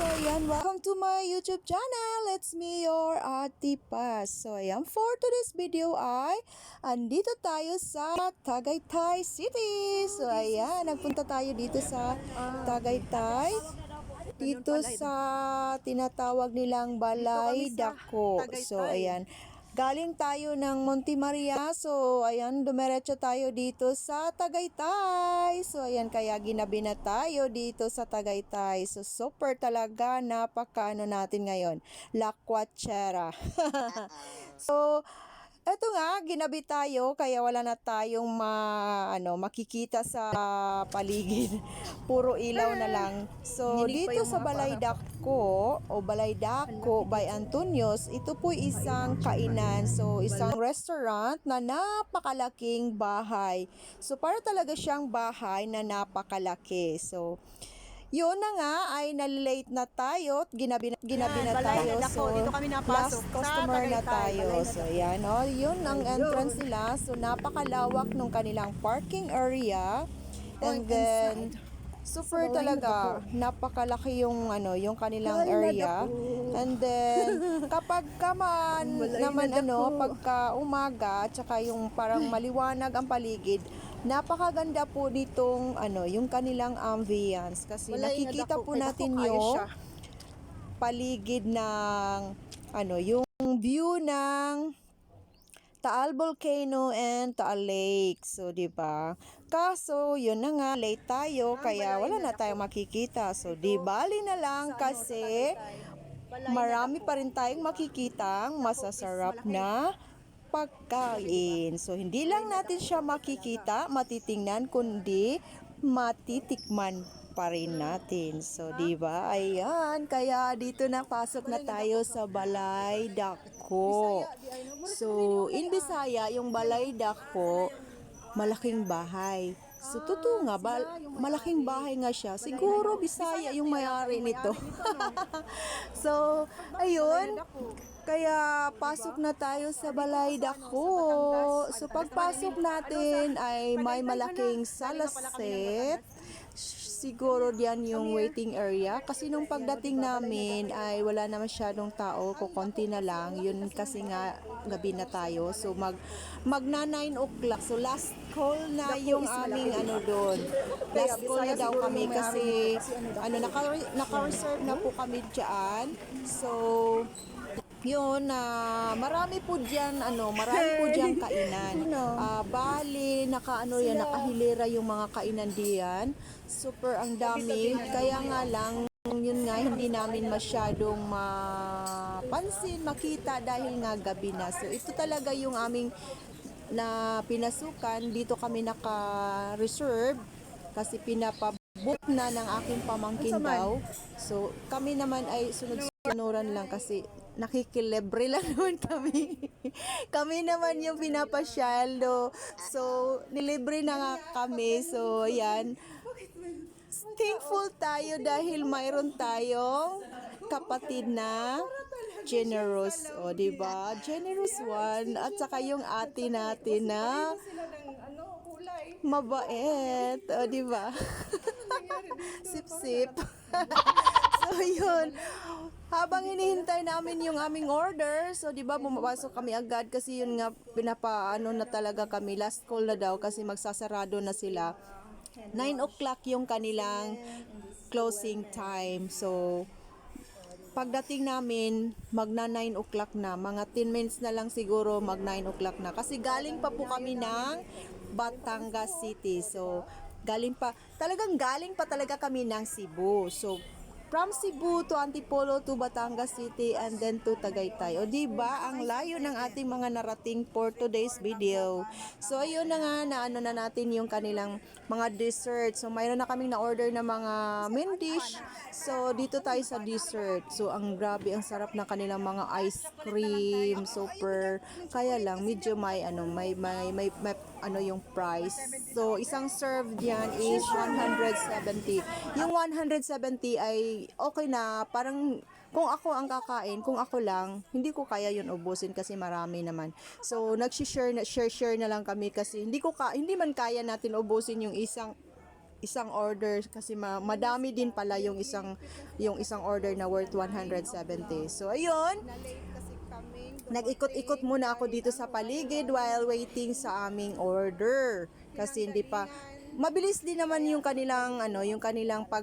So ayan, welcome to my YouTube channel. It's me, your Ate Paz. So ayan, for today's video ay andito tayo sa Tagaytay City. So ayan, nagpunta tayo dito sa Tagaytay. Dito sa tinatawag nilang Balay Dako. So ayan, Galing tayo ng Monte Maria. So, ayan, dumiretso tayo dito sa Tagaytay. So, ayan, kaya ginabi na tayo dito sa Tagaytay. So, super talaga. Napaka ano natin ngayon. La Quachera. so, eto nga, ginabi tayo kaya wala na tayong ma, ano, makikita sa paligid. Puro ilaw na lang. So, dito sa Balay Dako o Balay Dako by Antonios, ito po isang kainan. So, isang restaurant na napakalaking bahay. So, para talaga siyang bahay na napakalaki. So, yun na nga ay nalilate na tayo at ginabi, ginabi na Balay tayo. Dako. So, Dito kami napasok. last customer na tayo. So, yan. Oh, yun ang entrance nila. So, napakalawak nung kanilang parking area. And then, super talaga. Napakalaki yung ano, yung kanilang area. And then, kapag kaman naman ano, pagka umaga, tsaka yung parang maliwanag ang paligid, napakaganda po nitong ano, yung kanilang ambience kasi nakikita po natin yung paligid ng ano, yung view ng Taal Volcano and Taal Lake. So, di ba? Kaso, yun na nga, late tayo, kaya wala na tayong makikita. So, di bali na lang kasi marami pa rin tayong makikitang masasarap na pagkain. So, hindi lang natin siya makikita, matitingnan, kundi matitikman pa rin natin. So, di ba? Ayan, kaya dito na pasok na tayo sa Balay Dako. So, in Bisaya, yung Balay Dako, malaking bahay. So, totoo nga, bal- malaking bahay nga siya. Siguro, Bisaya yung may-ari nito. so, ayun. Kaya, pasok na tayo sa Balay Dako. So, pagpasok natin ay may malaking salaset. Siguro diyan yung waiting area. Kasi nung pagdating namin ay wala na masyadong tao. Kukunti na lang. Yun kasi nga gabi na tayo. So, mag, magna 9 o'clock. So, last call na yung aming ano doon. Last call na daw kami kasi ano, naka, naka-reserve na po kami dyan. So, yun na marami po diyan ano marami po diyan kainan. Ah, bali naka ano yan nakahilera yung mga kainan diyan. Super ang dami. kaya nga lang yun nga hindi namin masyadong mapansin makita dahil nga gabi na. So ito talaga yung aming na pinasukan. Dito kami naka-reserve kasi pinapabook na ng aking pamangkin daw. So kami naman ay sunod-sunuran lang kasi nakikilibre lang naman kami. kami naman yung pinapasyal, no? So, nilibre na nga kami. So, yan. Thankful tayo dahil mayroon tayong kapatid na generous. O, di ba? Generous one. At saka yung ate natin na mabait. O, di ba? Sip-sip. so, yun. Habang hinihintay namin yung aming order, so 'di ba bumapasok kami agad kasi yun nga pinapaano na talaga kami last call na daw kasi magsasarado na sila. 9 o'clock yung kanilang closing time. So pagdating namin, magna 9 o'clock na. Mga 10 minutes na lang siguro mag 9 o'clock na. Kasi galing pa po kami ng Batangas City. So, galing pa, talagang galing pa talaga kami ng Cebu. So, from Cebu to Antipolo to Batangas City and then to Tagaytay. O di ba ang layo ng ating mga narating for today's video. So ayun na nga na ano na natin yung kanilang mga dessert. So mayroon na kaming na-order na mga main dish. So dito tayo sa dessert. So ang grabe ang sarap ng kanilang mga ice cream, super. Kaya lang medyo may ano may may may, may ano yung price. So isang serve diyan is 170. Yung 170 ay okay na, parang kung ako ang kakain, kung ako lang, hindi ko kaya yun ubusin kasi marami naman. So, nag-share na, share, share na lang kami kasi hindi ko ka, hindi man kaya natin ubusin yung isang isang order kasi ma- madami din pala yung isang yung isang order na worth 170. So ayun, nag-ikot-ikot muna ako dito sa paligid while waiting sa aming order kasi hindi pa mabilis din naman yung kanilang ano yung kanilang pag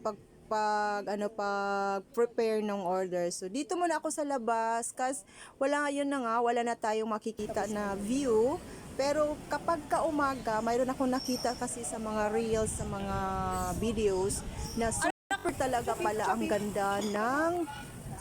pag pag ano pag prepare ng order. So dito muna ako sa labas kasi wala ngayon na nga wala na tayong makikita na view. Pero kapag ka umaga, mayroon akong nakita kasi sa mga reels, sa mga videos na super talaga pala ang ganda ng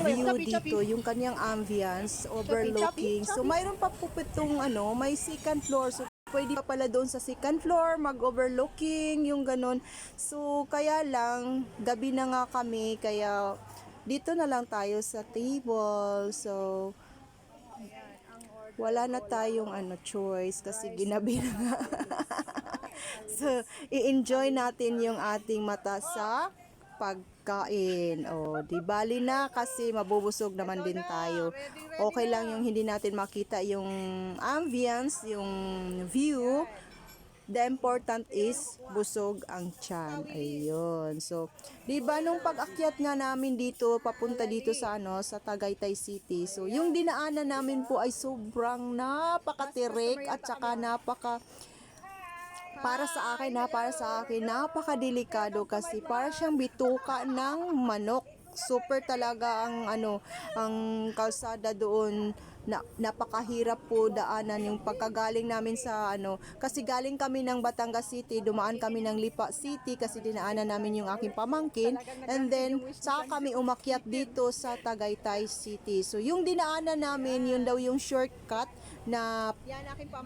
view dito, yung kanyang ambience overlooking. So mayroon pa po itong ano, may second floor. So pwede pa pala doon sa second floor mag-overlooking, yung ganun. So kaya lang gabi na nga kami kaya dito na lang tayo sa table. So wala na tayong ano choice kasi ginabi na nga. so i-enjoy natin yung ating mata sa pagkain. O, di bali na kasi mabubusog naman din tayo. Okay lang yung hindi natin makita yung ambience, yung view. The important is busog ang tiyan. Ayun. So, 'di ba nung pag-akyat nga namin dito papunta dito sa ano sa Tagaytay City. So, yung dinaanan namin po ay sobrang napakatirik at saka napaka para sa akin na para sa akin napakadelikado kasi para siyang bituka ng manok. Super talaga ang ano ang kalsada doon. Na, napakahirap po daanan yung pagkagaling namin sa ano kasi galing kami ng Batangas City dumaan kami ng Lipa City kasi dinaanan namin yung aking pamangkin. And then saka kami umakyat dito sa Tagaytay City. So yung dinaanan namin yun daw yung shortcut na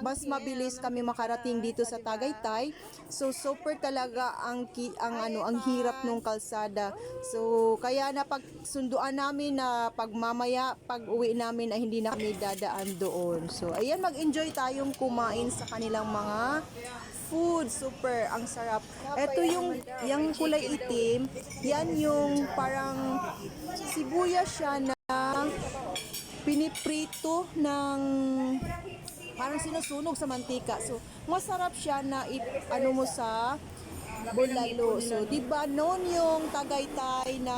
mas mabilis kami makarating dito sa Tagaytay. So super talaga ang ki, ang ano ang hirap nung kalsada. So kaya napagsunduan namin na pagmamaya pag uwi namin ay hindi na kami dadaan doon. So ayan mag-enjoy tayong kumain sa kanilang mga food. Super ang sarap. Ito yung yung kulay itim, yan yung parang sibuyas siya na piniprito ng parang sinusunog sa mantika. So, masarap siya na i- ano mo sa bulalo. So, di ba noon yung Tagaytay na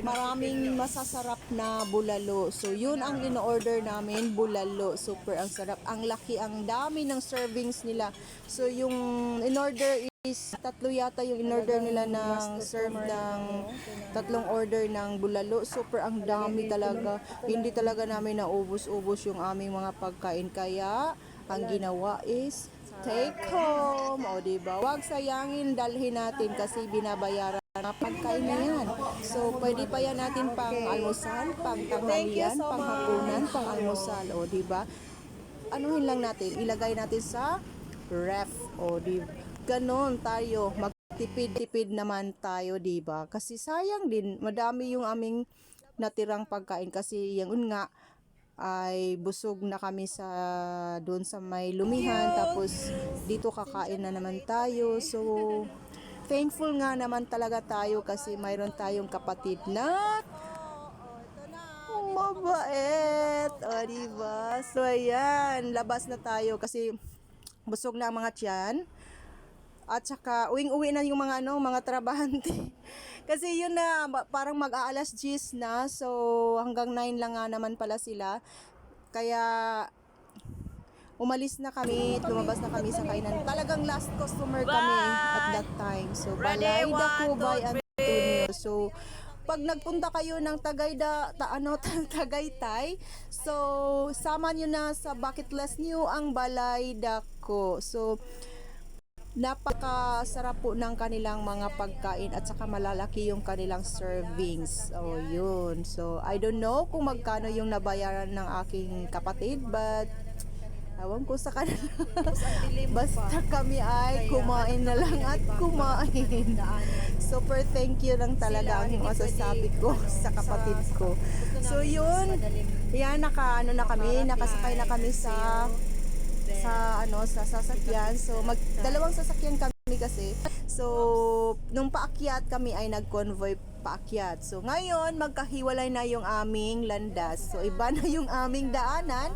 maraming masasarap na bulalo. So, yun ang in-order namin, bulalo. Super ang sarap. Ang laki, ang dami ng servings nila. So, yung in-order is tatlo yata yung in-order nila ng serve ng tatlong order ng bulalo. Super ang dami talaga. Hindi talaga namin naubos-ubos yung aming mga pagkain. Kaya, ang ginawa is take home. O, diba? Huwag sayangin, dalhin natin kasi binabayaran na pagkain na yan. So, pwede pa yan natin pang almusal, pang tanghalian, pang hapunan, pang almusal. O, diba? Anuhin lang natin, ilagay natin sa ref. O, di ganon tayo. Magtipid-tipid naman tayo, di ba? Kasi sayang din, madami yung aming natirang pagkain kasi yung nga ay busog na kami sa doon sa may lumihan. Tapos dito kakain na naman tayo. So thankful nga naman talaga tayo kasi mayroon tayong kapatid na mabait. O diba so ayan. Labas na tayo kasi busog na ang mga tiyan at saka uwing-uwi na yung mga ano, mga trabahante. Kasi yun na parang mag-aalas 10 na. So hanggang 9 lang nga naman pala sila. Kaya umalis na kami, lumabas na kami sa kainan. Talagang last customer kami at that time. So Balay Dakubay Antonio. So pag nagpunta kayo ng Tagayda, ta, ano, Tagaytay, so sama nyo na sa bucket list nyo ang Balay Dako. So napakasarap po ng kanilang mga pagkain at saka malalaki yung kanilang servings. So, yun. So, I don't know kung magkano yung nabayaran ng aking kapatid, but Ewan ko sa kanila. Basta kami ay kumain na lang at kumain. Super thank you lang talaga ang masasabi ko sa kapatid ko. So yun, yan naka ano na kami, nakasakay na kami sa sa ano sa sasakyan. So mag dalawang sasakyan kami kasi. So nung paakyat kami ay nag-convoy paakyat. So ngayon magkahiwalay na yung aming landas. So iba na yung aming daanan.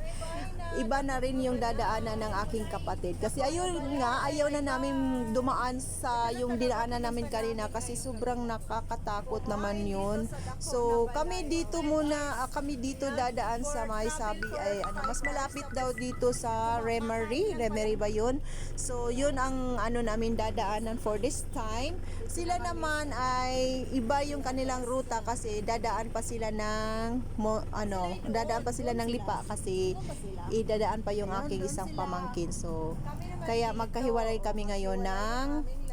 iba na rin yung dadaanan ng aking kapatid. Kasi ayun nga, ayaw na namin dumaan sa yung dinaanan namin kanina kasi sobrang nakakatakot naman yun. So kami dito muna, ah, kami dito dadaan sa may sabi ay ano, mas malapit daw dito sa Remery, Remery ba yun? So yun ang ano namin dadaanan for this time. Sila naman ay iba yung kanilang ruta kasi dadaan pa sila ng mo, ano, dadaan pa sila ng lipa kasi idadaan pa yung aking isang pamangkin. So kaya magkahiwalay kami ngayon ng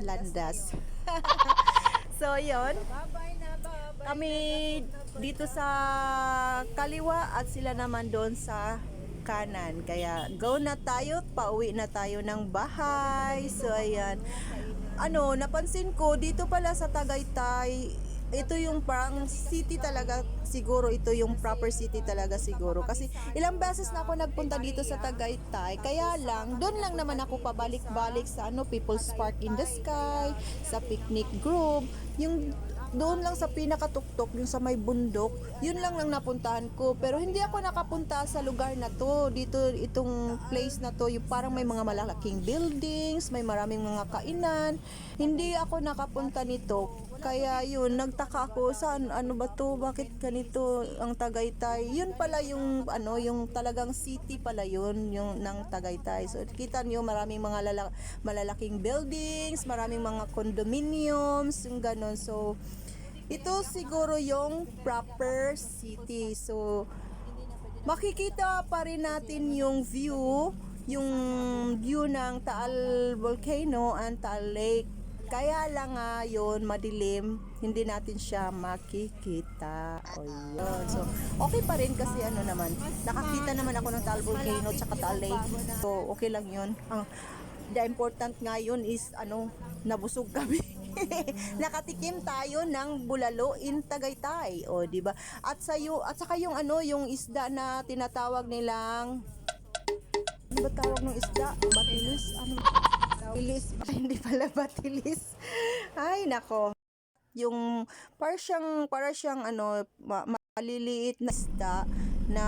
landas. so yun, kami dito sa kaliwa at sila naman doon sa kanan. Kaya go na tayo, pauwi na tayo ng bahay. So ayan. Ano, napansin ko dito pala sa Tagaytay, ito yung parang city talaga siguro ito yung proper city talaga siguro kasi ilang beses na ako nagpunta dito sa Tagaytay kaya lang doon lang naman ako pabalik-balik sa ano People's Park in the Sky sa picnic group yung doon lang sa pinakatuktok, yung sa may bundok, yun lang lang napuntahan ko. Pero hindi ako nakapunta sa lugar na to. Dito, itong place na to, yung parang may mga malalaking buildings, may maraming mga kainan. Hindi ako nakapunta nito. Kaya yun, nagtaka ako, saan, ano ba to, bakit ganito ang Tagaytay? Yun pala yung, ano, yung talagang city pala yun, yung ng Tagaytay. So, kita niyo maraming mga lala- malalaking buildings, maraming mga condominiums, yung ganon. So, ito siguro yung proper city. So, makikita pa rin natin yung view, yung view ng Taal Volcano and Taal Lake. Kaya lang nga yun, madilim, hindi natin siya makikita. O yun. So, okay pa rin kasi ano naman, nakakita naman ako ng Taal Volcano at Taal Lake. So, okay lang yun. Ang, the important nga yun is ano, nabusog kami. Nakatikim tayo ng bulalo in Tagaytay, o di ba? At sa at saka yung ano, yung isda na tinatawag nilang ano ba tawag ng isda? Batilis? Ano? Batilis? Hindi pala batilis. Ay, nako. Yung para siyang para siyang ano ma- maliliit na isda na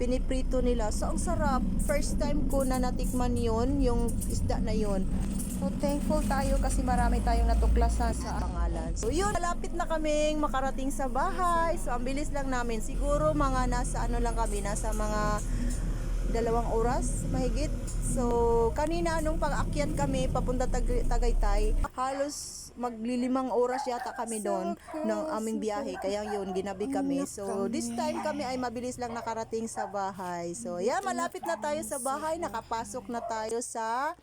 piniprito nila. So, ang sarap. First time ko na natikman yun, yung isda na yun. So, thankful tayo kasi marami tayong natuklasan sa pangalan. So, yun, malapit na kaming makarating sa bahay. So, ang bilis lang namin. Siguro mga nasa ano lang kami, nasa mga dalawang oras mahigit. So, kanina nung pag-akyat kami papunta Tag- Tagaytay, halos maglilimang oras yata kami doon ng aming biyahe. Kaya yun, ginabi kami. So, this time kami ay mabilis lang nakarating sa bahay. So, yeah, malapit na tayo sa bahay. Nakapasok na tayo sa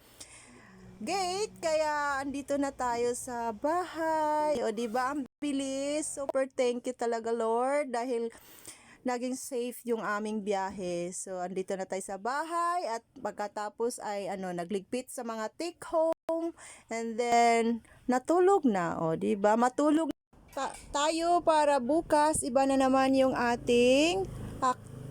gate kaya andito na tayo sa bahay o di ba ang bilis super thank you talaga Lord dahil naging safe yung aming biyahe. So andito na tayo sa bahay at pagkatapos ay ano nagligpit sa mga take home. And then natulog na. O di ba? Matulog ta- tayo para bukas. Iba na naman yung ating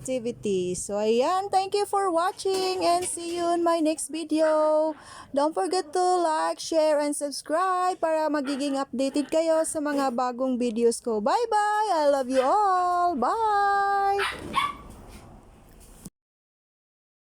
activity. So, ayan. Thank you for watching and see you in my next video. Don't forget to like, share, and subscribe para magiging updated kayo sa mga bagong videos ko. Bye-bye! I love you all! Bye!